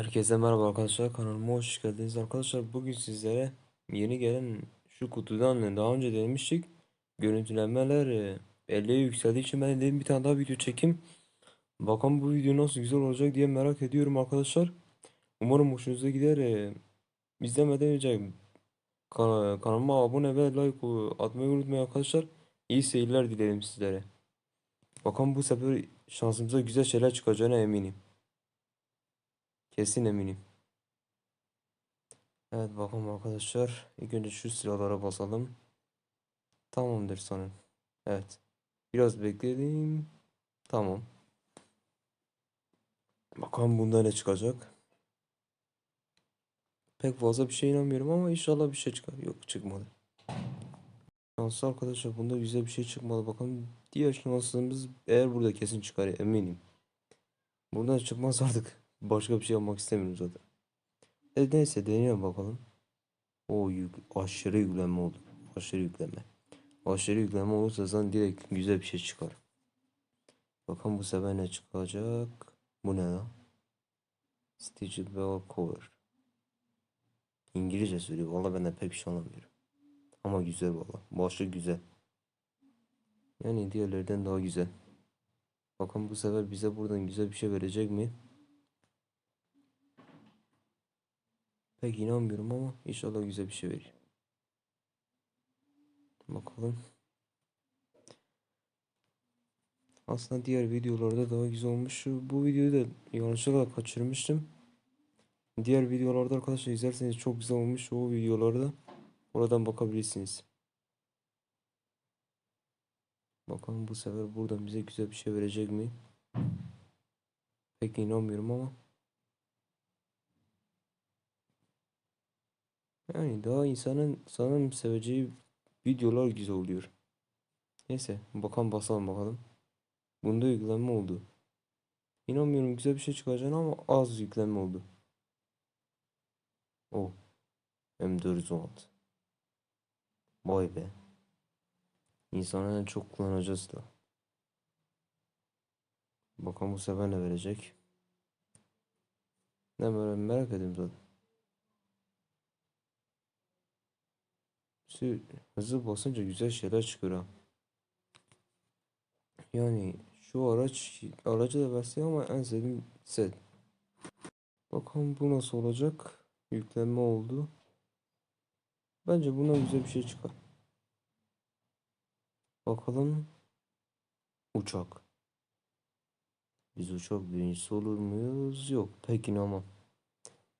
Herkese merhaba arkadaşlar kanalıma hoş geldiniz. Arkadaşlar bugün sizlere yeni gelen şu kutudan daha önce denemiştik. Görüntülenmeler e, 50'ye yükseldiği için ben dedim bir tane daha video çekeyim. Bakalım bu video nasıl güzel olacak diye merak ediyorum arkadaşlar. Umarım hoşunuza gider e, izlemeden önce kana- kanalıma abone ve like atmayı unutmayın arkadaşlar. İyi seyirler dilerim sizlere. Bakalım bu sefer şansımıza güzel şeyler çıkacağına eminim kesin eminim Evet bakalım arkadaşlar. İlk önce şu silahlara basalım. Tamamdır sanırım. Evet. Biraz bekledim. Tamam. Bakalım bunda ne çıkacak. Pek fazla bir şey inanmıyorum ama inşallah bir şey çıkar. Yok çıkmadı. Şanslı arkadaşlar bunda güzel bir şey çıkmadı. Bakalım diğer şansımız eğer burada kesin çıkar eminim. Buradan çıkmaz artık. Başka bir şey yapmak istemiyorum zaten. E, neyse deneyelim bakalım. O yük, aşırı yüklenme oldu. Aşırı yükleme. Aşırı yükleme olursa zaten direkt güzel bir şey çıkar. Bakalım bu sefer ne çıkacak. Bu ne ya? Stitchable cover. İngilizce söylüyor. Valla ben de pek bir şey anlamıyorum. Ama güzel valla. Başlık güzel. Yani diğerlerden daha güzel. Bakalım bu sefer bize buradan güzel bir şey verecek mi? Pek inanmıyorum ama inşallah güzel bir şey verir. Bakalım. Aslında diğer videolarda daha güzel olmuş. Bu videoyu da yanlışlıkla kaçırmıştım. Diğer videolarda arkadaşlar izlerseniz çok güzel olmuş o videolarda. Oradan bakabilirsiniz. Bakalım bu sefer buradan bize güzel bir şey verecek mi? Pek inanmıyorum ama. Yani daha insanın sanırım seveceği videolar güzel oluyor. Neyse bakalım basalım bakalım. Bunda yüklenme oldu. İnanmıyorum güzel bir şey çıkacağını ama az yüklenme oldu. O. M416. Vay be. İnsanın en çok kullanacağız da. Bakalım bu sefer ne verecek. Ne böyle merak ediyorum zaten. Şu hızlı basınca güzel şeyler çıkıyor. Yani şu araç aracı da versin ama en sevdiğim set. Bakalım bu nasıl olacak. Yüklenme oldu. Bence buna güzel bir şey çıkar. Bakalım. Uçak. Biz uçak birincisi olur muyuz? Yok pek inanmam.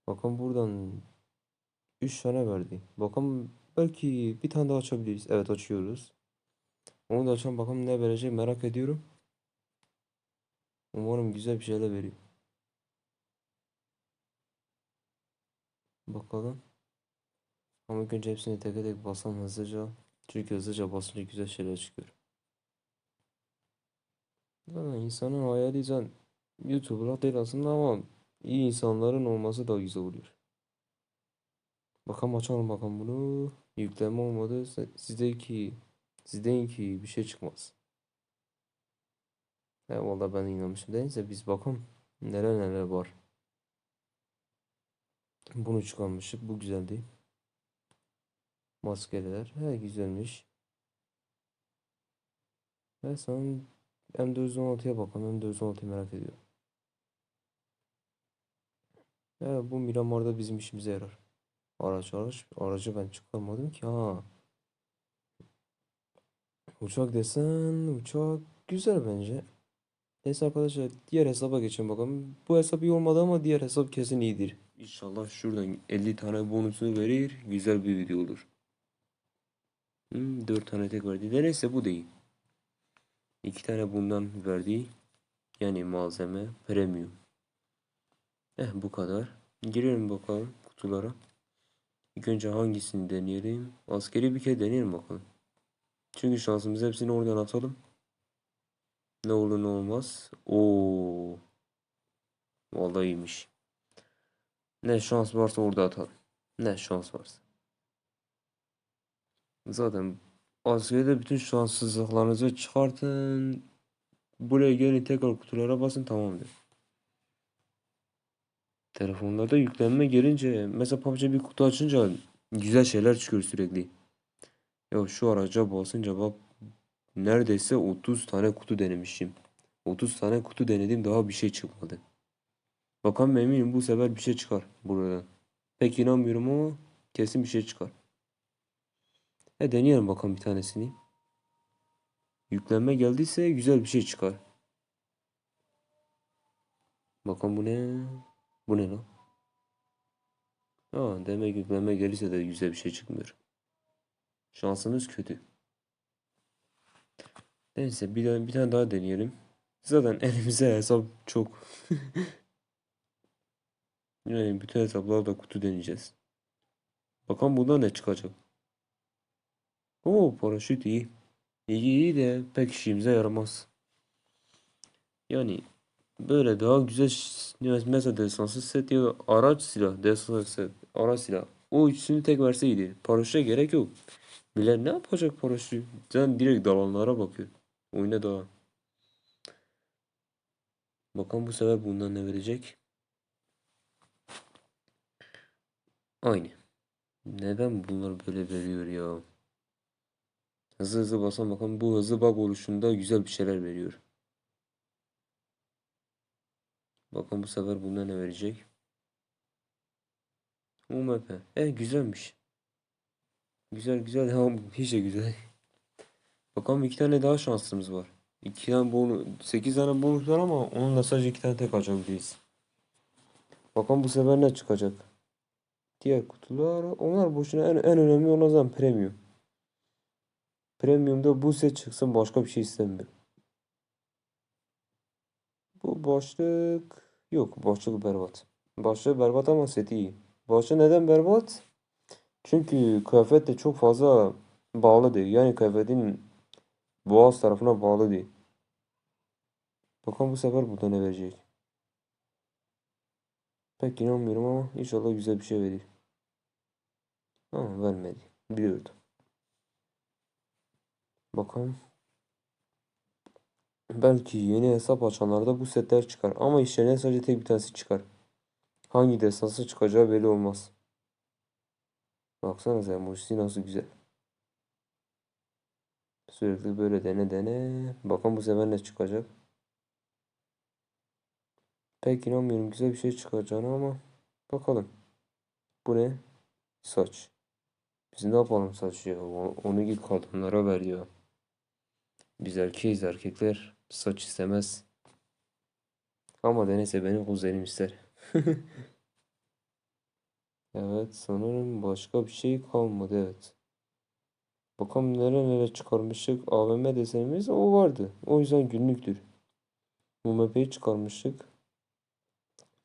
Bakalım buradan 3 tane verdi. Bakalım belki bir tane daha açabiliriz. Evet açıyoruz. Onu da açalım bakalım ne verecek merak ediyorum. Umarım güzel bir şeyler veriyor. Bakalım. Ama ilk önce hepsini tek tek basalım hızlıca. Çünkü hızlıca basınca güzel şeyler çıkıyor. Zaten insanın hayali zaten YouTuber değil aslında ama iyi insanların olması da güzel oluyor. Bakalım açalım bakalım bunu. Yükleme olmadı. Sizdeki sizdeki bir şey çıkmaz. He valla ben inanmışım. Neyse biz bakalım neler neler var. Bunu çıkarmıştık. Bu güzeldi. Maskeler. He güzelmiş. Ve son M416'ya bakalım. M416'yı merak ediyorum. He bu Miramar'da bizim işimize yarar. Araç araç. Aracı ben çıkarmadım ki. Ha. Uçak desen uçak güzel bence. Neyse arkadaşlar diğer hesaba geçelim bakalım. Bu hesap iyi olmadı ama diğer hesap kesin iyidir. İnşallah şuradan 50 tane bonusunu verir. Güzel bir video olur. Hmm, 4 tane tek verdi. De neyse bu değil. 2 tane bundan verdi. Yani malzeme premium. Eh bu kadar. Girelim bakalım kutulara. İlk önce hangisini deneyelim? Askeri bir kere deneyelim bakalım. Çünkü şansımız hepsini oradan atalım. Ne olur ne olmaz. Oo. Vallahi iyiymiş. Ne şans varsa orada atalım. Ne şans varsa. Zaten askerde bütün şanssızlıklarınızı çıkartın. Buraya gelin tekrar kutulara basın tamamdır. Telefonlarda yüklenme gelince mesela PUBG bir kutu açınca güzel şeyler çıkıyor sürekli. Ya şu araca basınca bak neredeyse 30 tane kutu denemişim. 30 tane kutu denedim daha bir şey çıkmadı. Bakalım eminim bu sefer bir şey çıkar buradan. Pek inanmıyorum ama kesin bir şey çıkar. E deneyelim bakalım bir tanesini. Yüklenme geldiyse güzel bir şey çıkar. Bakalım bu ne? Bu ne lan? Aa, demek yüklenme gelirse de güzel bir şey çıkmıyor. Şansımız kötü. Neyse bir, tane- bir tane daha deneyelim. Zaten elimize hesap çok. Yani bütün hesaplarda kutu deneyeceğiz. Bakalım bundan ne çıkacak. Oo paraşüt iyi. İyi iyi de pek işimize yaramaz. Yani böyle daha güzel mesela desanslı set ya da araç silah desanslı set araç silah. O üçünü tek verseydi. Paraşüte gerek yok. Bile ne yapacak paraşüt? Sen direkt dalanlara bakıyor. Oyuna daha. Bakalım bu sefer bundan ne verecek? Aynı. Neden bunlar böyle veriyor ya? Hızlı hızlı basan bakalım bu hızlı bug oluşunda güzel bir şeyler veriyor. Bakalım bu sefer bunda ne verecek? UMP. E güzelmiş. Güzel güzel ama hiç de güzel. Bakalım iki tane daha şansımız var. İki tane bonus, sekiz tane bonus var ama onunla sadece iki tane tek açabiliriz. Bakalım bu sefer ne çıkacak? Diğer kutular onlar boşuna en, en önemli olan zaten premium. Premium'da bu set çıksın başka bir şey istemiyorum. Bu başlık yok başlık berbat. Başlık berbat ama seti iyi. Başlık neden berbat? Çünkü kıyafet de çok fazla bağlı değil. Yani kıyafetin boğaz tarafına bağlı değil. Bakalım bu sefer burada ne verecek. Pek inanmıyorum ama inşallah güzel bir şey verir. Ama vermedi. Biliyordum. Bakalım. Belki yeni hesap açanlarda bu setler çıkar. Ama işlerine sadece tek bir tanesi çıkar. Hangi destansı çıkacağı belli olmaz. Baksanıza emojisi nasıl güzel. Sürekli böyle dene dene. Bakalım bu sefer ne çıkacak. Pek inanmıyorum güzel bir şey çıkacağına ama bakalım. Bu ne? Saç. Biz ne yapalım saç ya? Onu git kadınlara ver ya. Biz erkeğiz erkekler saç istemez. Ama denese benim kuzenim ister. Evet sanırım başka bir şey kalmadı evet. Bakalım nere nere çıkarmıştık. AVM desenimiz o vardı. O yüzden günlüktür. UMP'yi çıkarmıştık.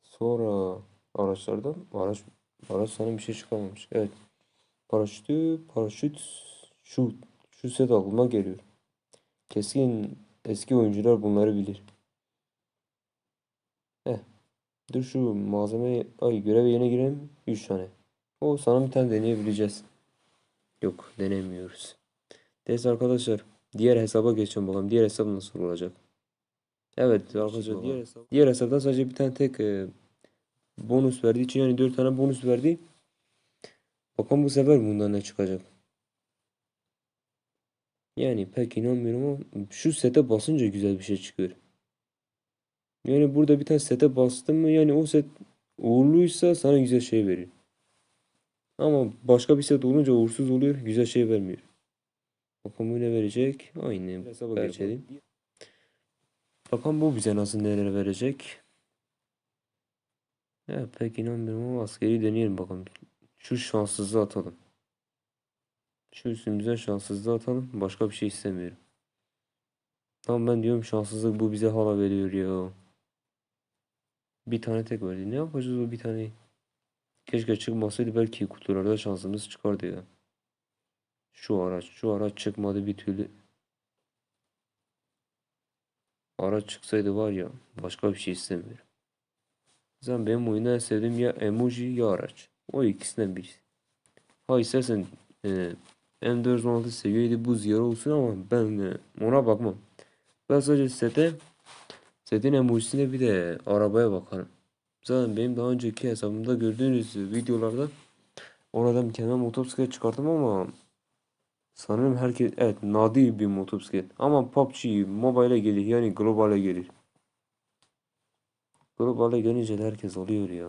Sonra araçlardan araç araç sanırım bir şey çıkarmamış. Evet. Paraşütü paraşüt şu şu set aklıma geliyor. Kesin eski oyuncular bunları bilir. Eh. Dur şu malzeme ay göreve yeni girelim 3 tane. O sana bir tane deneyebileceğiz. Yok denemiyoruz. Neyse arkadaşlar diğer hesaba geçelim bakalım. Diğer hesap nasıl olacak? Evet arkadaşlar diğer hesap. Diğer hesaptan sadece bir tane tek e, bonus verdiği için yani 4 tane bonus verdi. Bakalım bu sefer bundan ne çıkacak. Yani pek inanmıyorum ama şu sete basınca güzel bir şey çıkıyor. Yani burada bir tane sete bastım mı yani o set uğurluysa sana güzel şey verir. Ama başka bir set olunca uğursuz oluyor güzel şey vermiyor. Bakalım bu ne verecek? Aynı hesaba geçelim. Bakalım bu bize nasıl neler verecek. Ya pek inanmıyorum ama askeri deneyelim bakalım. Şu şanssızlığı atalım. Şu üstümüze şanssızlığı atalım. Başka bir şey istemiyorum. Tamam ben diyorum şanssızlık bu bize hala veriyor ya. Bir tane tek verdi. Ne yapacağız o bir taneyi? Keşke çıkmasaydı belki kutularda şansımız çıkardı ya. Şu araç, şu araç çıkmadı bir türlü. Araç çıksaydı var ya başka bir şey istemiyorum. Zaten benim oyunda en sevdiğim ya emoji ya araç. O ikisinden birisi. Ha istersen e, M416 seviyeydi bu ziyara olsun ama ben e, ona bakmam. Ben sadece sete setin emojisine bir de arabaya bakarım. Zaten benim daha önceki hesabımda gördüğünüz videolarda oradan kendime motosiklet çıkarttım ama sanırım herkes evet nadir bir motosiklet ama PUBG Mobile'e gelir yani globale gelir. Globale gelince herkes alıyor ya.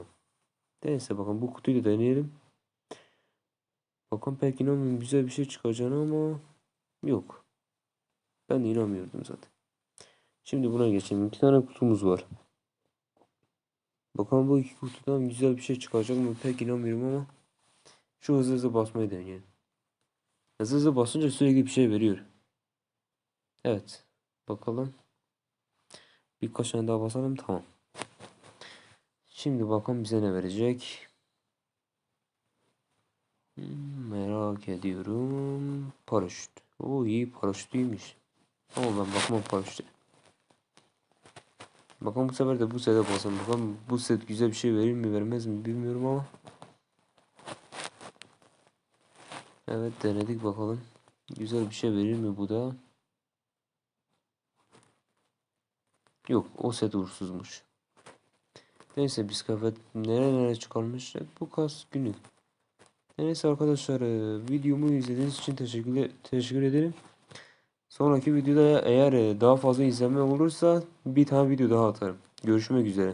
Neyse bakın bu kutuyu da deneyelim. Bakın pek inanmıyorum güzel bir şey çıkacağını ama yok. Ben de inanmıyordum zaten. Şimdi buna geçelim. İki tane kutumuz var. Bakalım bu iki kutudan güzel bir şey çıkacak mı pek inanmıyorum ama şu hızlı hızlı basmayı deneyelim. Hızlı hızlı basınca sürekli bir şey veriyor. Evet. Bakalım. Birkaç tane daha basalım. Tamam. Şimdi bakalım bize ne verecek. Merak ediyorum. Paraşüt. O iyi paraşütüymüş. Ama ben bakmam paraşüte. Bakalım bu sefer de bu sete basalım. Bakalım bu set güzel bir şey verir mi vermez mi bilmiyorum ama. Evet denedik bakalım. Güzel bir şey verir mi bu da? Yok o set uğursuzmuş. Neyse biz kıyafet nere nere çıkarmış. Bu kas günü. Neyse arkadaşlar e, videomu izlediğiniz için teşekkür, teşekkür ederim. Sonraki videoda eğer e, daha fazla izlenme olursa bir tane video daha atarım. Görüşmek üzere.